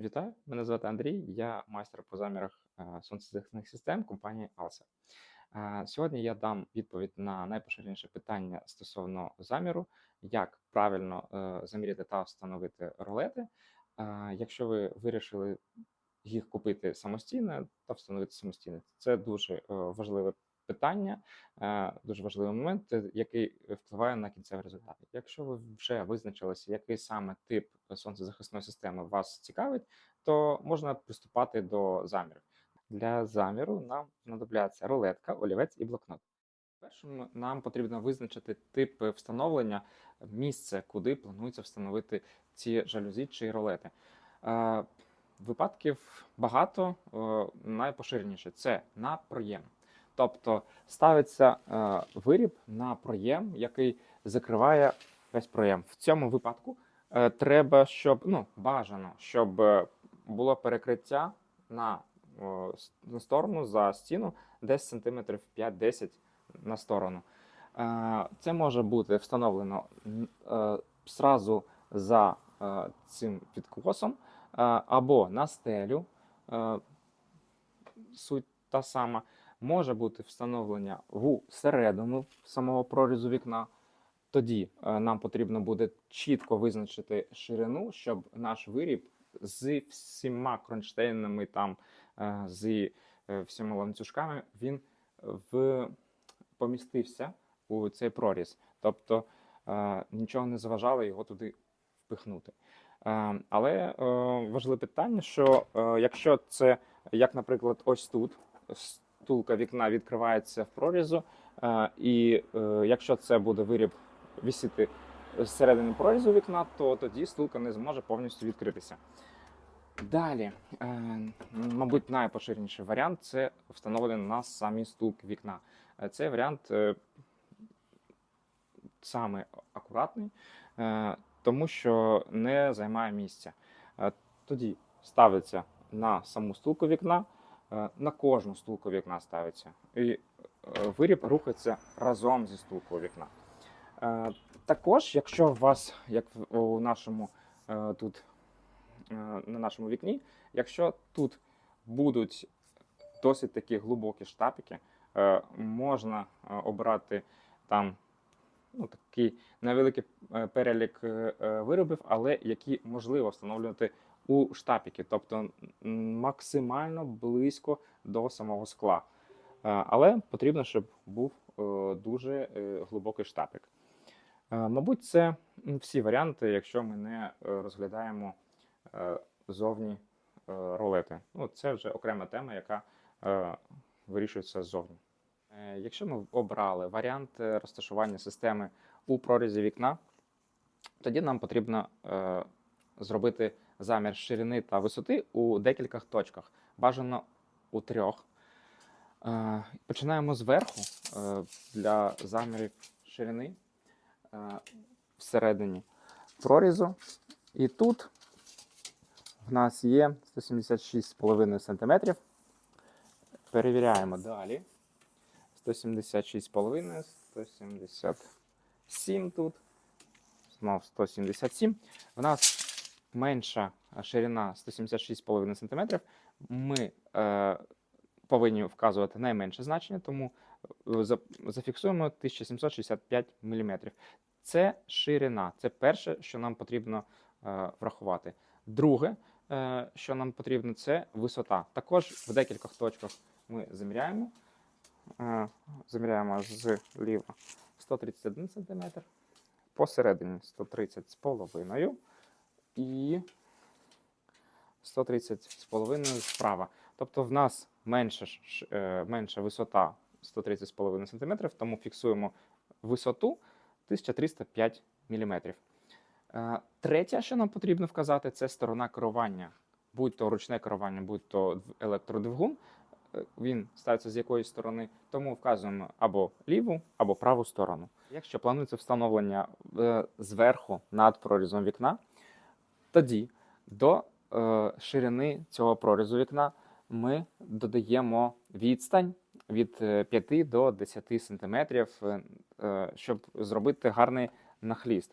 Вітаю, мене звати Андрій, я майстер по замірах е, сонцезахисних систем компанії Alsa. Е, Сьогодні я дам відповідь на найпоширеніше питання стосовно заміру, як правильно е, заміряти та встановити ролети. Якщо ви вирішили їх купити самостійно та встановити самостійно, це дуже важливе питання, е, дуже важливий момент, е, який впливає на кінцевий результат. Якщо ви вже визначилися, який саме тип сонцезахисної системи вас цікавить, то можна приступати до замірів. Для заміру нам знадобляться рулетка, олівець і блокнот. Першим нам потрібно визначити тип встановлення, місце, куди планується встановити ці жалюзі чи ролети. Е, Випадків багато, найпоширеніше це на проєм. Тобто ставиться е, виріб на проєм, який закриває весь проєм. В цьому випадку е, треба, щоб ну бажано, щоб е, було перекриття на, на сторону за стіну десь сантиметрів 5-10 на сторону. Це може бути встановлено зразу за цим підкосом або на стелю. Суть та сама. Може бути встановлення в середину самого прорізу вікна. Тоді е, нам потрібно буде чітко визначити ширину, щоб наш виріб з всіма кронштейнами, там, е, з е, всіма ланцюжками, він в... помістився у цей проріз. Тобто нічого не заважало його туди впихнути. Але важливе питання, що якщо це, як, наприклад, ось тут, стулка вікна відкривається в прорізу, е, і е, якщо це буде виріб висіти зсередини прорізу вікна, то тоді стулка не зможе повністю відкритися. Далі, е, мабуть, найпоширеніший варіант це встановлення на самі стулки вікна. Цей варіант саме акуратний, тому що не займає місця. Тоді ставиться на саму стулку вікна, на кожну стулку вікна ставиться. І е, виріб рухається разом зі стулкою вікна. Е, Також, якщо у вас, як у нашому е, тут е, на нашому вікні, якщо тут будуть досить такі глибокі штапики, е, можна е, обрати там ну, такий невеликий е, перелік е, е, виробів, але які можливо встановлювати у штапіки, тобто максимально близько до самого скла. Е, Але потрібно, щоб був е, дуже е, глибокий штапик. Е, Мабуть, це всі варіанти, якщо ми не розглядаємо зовні ролети. Ну, це вже окрема тема, яка вирішується ззовні. Якщо ми обрали варіант розташування системи у прорізі вікна, тоді нам потрібно зробити замір ширини та висоти у декількох точках, бажано у трьох. Е, Починаємо зверху е, для замірів ширини е, всередині прорізу. І тут в нас є 176,5 см. Перевіряємо далі. 176,5, 177 тут. Знов 177. В нас менша ширина 176,5 см. Ми е, повинні вказувати найменше значення, тому е, зафіксуємо 1765 мм. Це ширина. Це перше, що нам потрібно е, врахувати. Друге, е, що нам потрібно, це висота. Також в декількох точках ми заміряємо. Е, Заміряємо зліва 131 см, посередині 130 з і 130 з половиною справа. Тобто в нас менша, е, менша висота 130 з половиною см, тому фіксуємо висоту 1305 мм. Е, Третє, що нам потрібно вказати, це сторона керування. Будь то ручне керування, будь то електродвигун. Е, Він ставиться з якоїсь сторони, тому вказуємо або ліву, або праву сторону. Якщо планується встановлення зверху над прорізом вікна, тоді до е, ширини цього прорізу вікна ми додаємо відстань від е, 5 до 10 сантиметрів, е, е, щоб зробити гарний нахліст.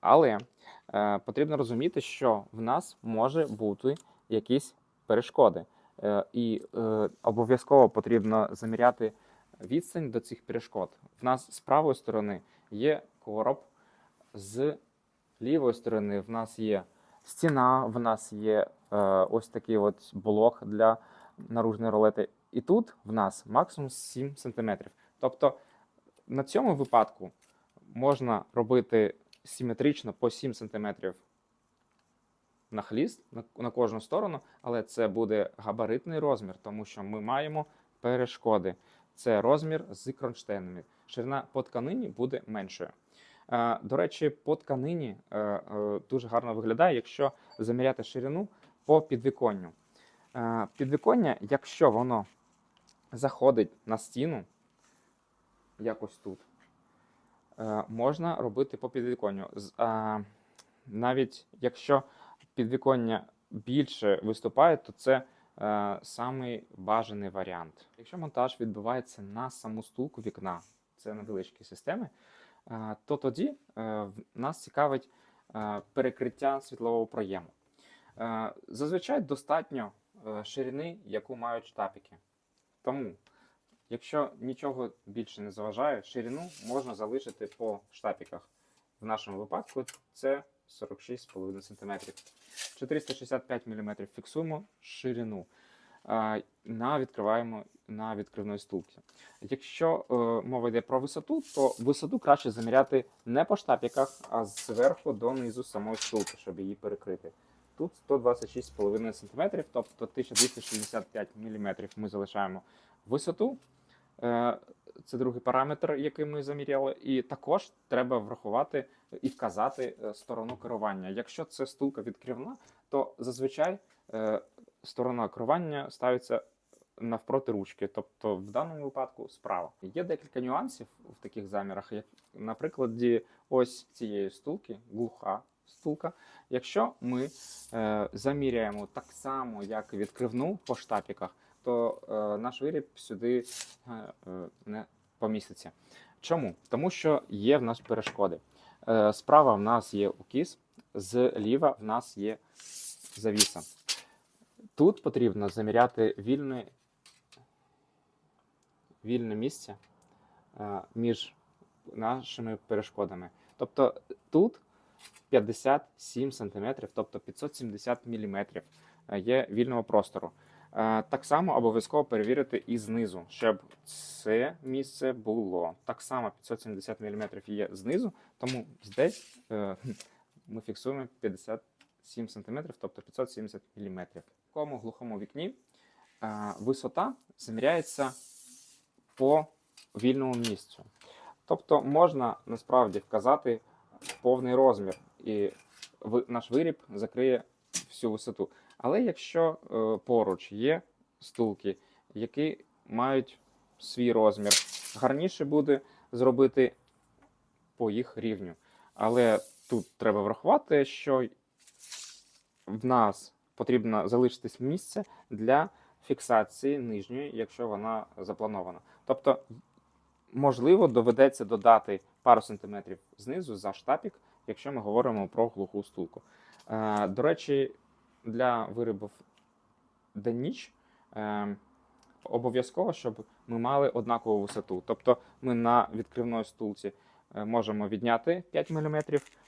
Але е, потрібно розуміти, що в нас може бути якісь перешкоди. Е, І е, обов'язково потрібно заміряти відстань до цих перешкод. В нас з правої сторони є короб, з лівої сторони в нас є стіна, в нас є е, ось такий от блок для наружної ролети. І тут в нас максимум 7 см. Тобто на цьому випадку можна робити симетрично по 7 см на хліст на, кожну сторону, але це буде габаритний розмір, тому що ми маємо перешкоди. Це розмір з кронштейнами. Ширина по тканині буде меншою. Е, До речі, по тканині е, е, дуже гарно виглядає, якщо заміряти ширину по підвіконню. Підвіконня, якщо воно заходить на стіну, якось тут, можна робити по підвіконню. Навіть якщо підвіконня більше виступає, то це самий бажаний варіант. Якщо монтаж відбувається на саму стулку вікна, це невеличкі системи, то тоді е, нас цікавить е, перекриття світлового проєму. Е, Зазвичай достатньо е, ширини, яку мають штапики. А Якщо нічого більше не заважає, ширину можна залишити по штапіках. В нашому випадку це 46,5 см. 465 мм фіксуємо ширину. На відкриваємо на відкривної стулці. Якщо е, мова йде про висоту, то висоту краще заміряти не по штапіках, а зверху донизу самої стулки, щоб її перекрити. Тут 126,5 см, тобто 1265 мм ми залишаємо висоту. Е, Це другий параметр, який ми заміряли. І також треба врахувати і вказати е, сторону керування. Якщо це стулка відкривна, то зазвичай е, сторона керування ставиться навпроти ручки, тобто в даному випадку справа. Є декілька нюансів в таких замірах, як, наприклад, ось цієї стулки, глуха стулка. Якщо ми е, заміряємо так само, як відкривну по штапіках, то е, наш виріб сюди е, е, не поміститься. Чому? Тому що є в нас перешкоди. Е, справа в нас є укіс, зліва в нас є завіса. Тут потрібно заміряти вільне, вільне місце е, між нашими перешкодами. Тобто тут 57 см, тобто 570 мм є вільного простору. Е, Так само обов'язково перевірити і знизу, щоб це місце було. Так само 570 мм є знизу, тому здесь е, ми фіксуємо 57 см, тобто 570 мм. Такому глухому вікні е, висота заміряється по вільному місцю. Тобто можна насправді вказати повний розмір, і наш виріб закриє всю висоту. Але якщо е, поруч є стулки, які мають свій розмір, гарніше буде зробити по їх рівню. Але тут треба врахувати, що в нас потрібно залишитись місце для фіксації нижньої, якщо вона запланована. Тобто, можливо, доведеться додати пару сантиметрів знизу за штапік, якщо ми говоримо про глуху стулку. Е, До речі, для виробів день-ніч е, обов'язково, щоб ми мали однакову висоту. Тобто ми на відкривної стулці е, можемо відняти 5 мм,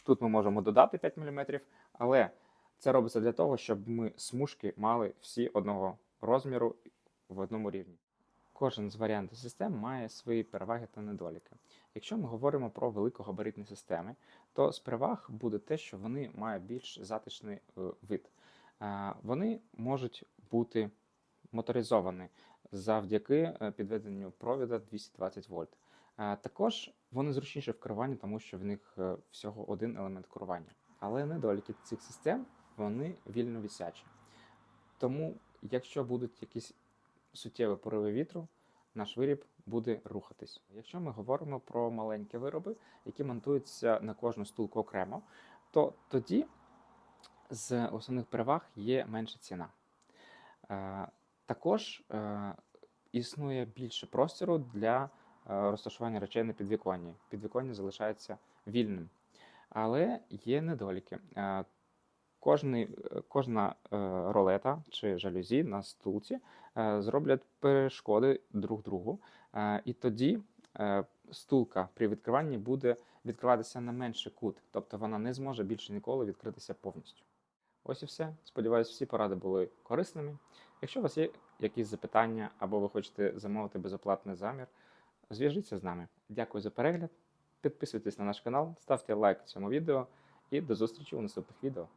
тут ми можемо додати 5 мм, але це робиться для того, щоб ми смужки мали всі одного розміру в одному рівні. Кожен з варіантів систем має свої переваги та недоліки. Якщо ми говоримо про великогабаритні системи, то з переваг буде те, що вони мають більш затишний е, вид. Е, Вони можуть бути моторизовані завдяки е, підведенню провіда 220 вольт. Також вони зручніші в керуванні, тому що в них всього один елемент керування. Але недоліки цих систем вони вільно висячі. Тому, якщо будуть якісь суттєві пориви вітру, наш виріб буде рухатись. Якщо ми говоримо про маленькі вироби, які монтуються на кожну стулку окремо, то тоді з основних переваг є менша ціна. Е, Також е, існує більше простору для е, розташування речей на підвіконні. Підвіконня залишається вільним. Але є недоліки. Кожний, е, кожна е, ролета чи жалюзі на стулці е, зроблять перешкоди друг другу, і тоді стулка при відкриванні буде відкриватися на менший кут, тобто вона не зможе більше ніколи відкритися повністю. Ось і все. Сподіваюсь, всі поради були корисними. Якщо у вас є якісь запитання або ви хочете замовити безоплатний замір, зв'яжіться з нами. Дякую за перегляд. Підписуйтесь на наш канал, ставте лайк цьому відео і до зустрічі у наступних відео.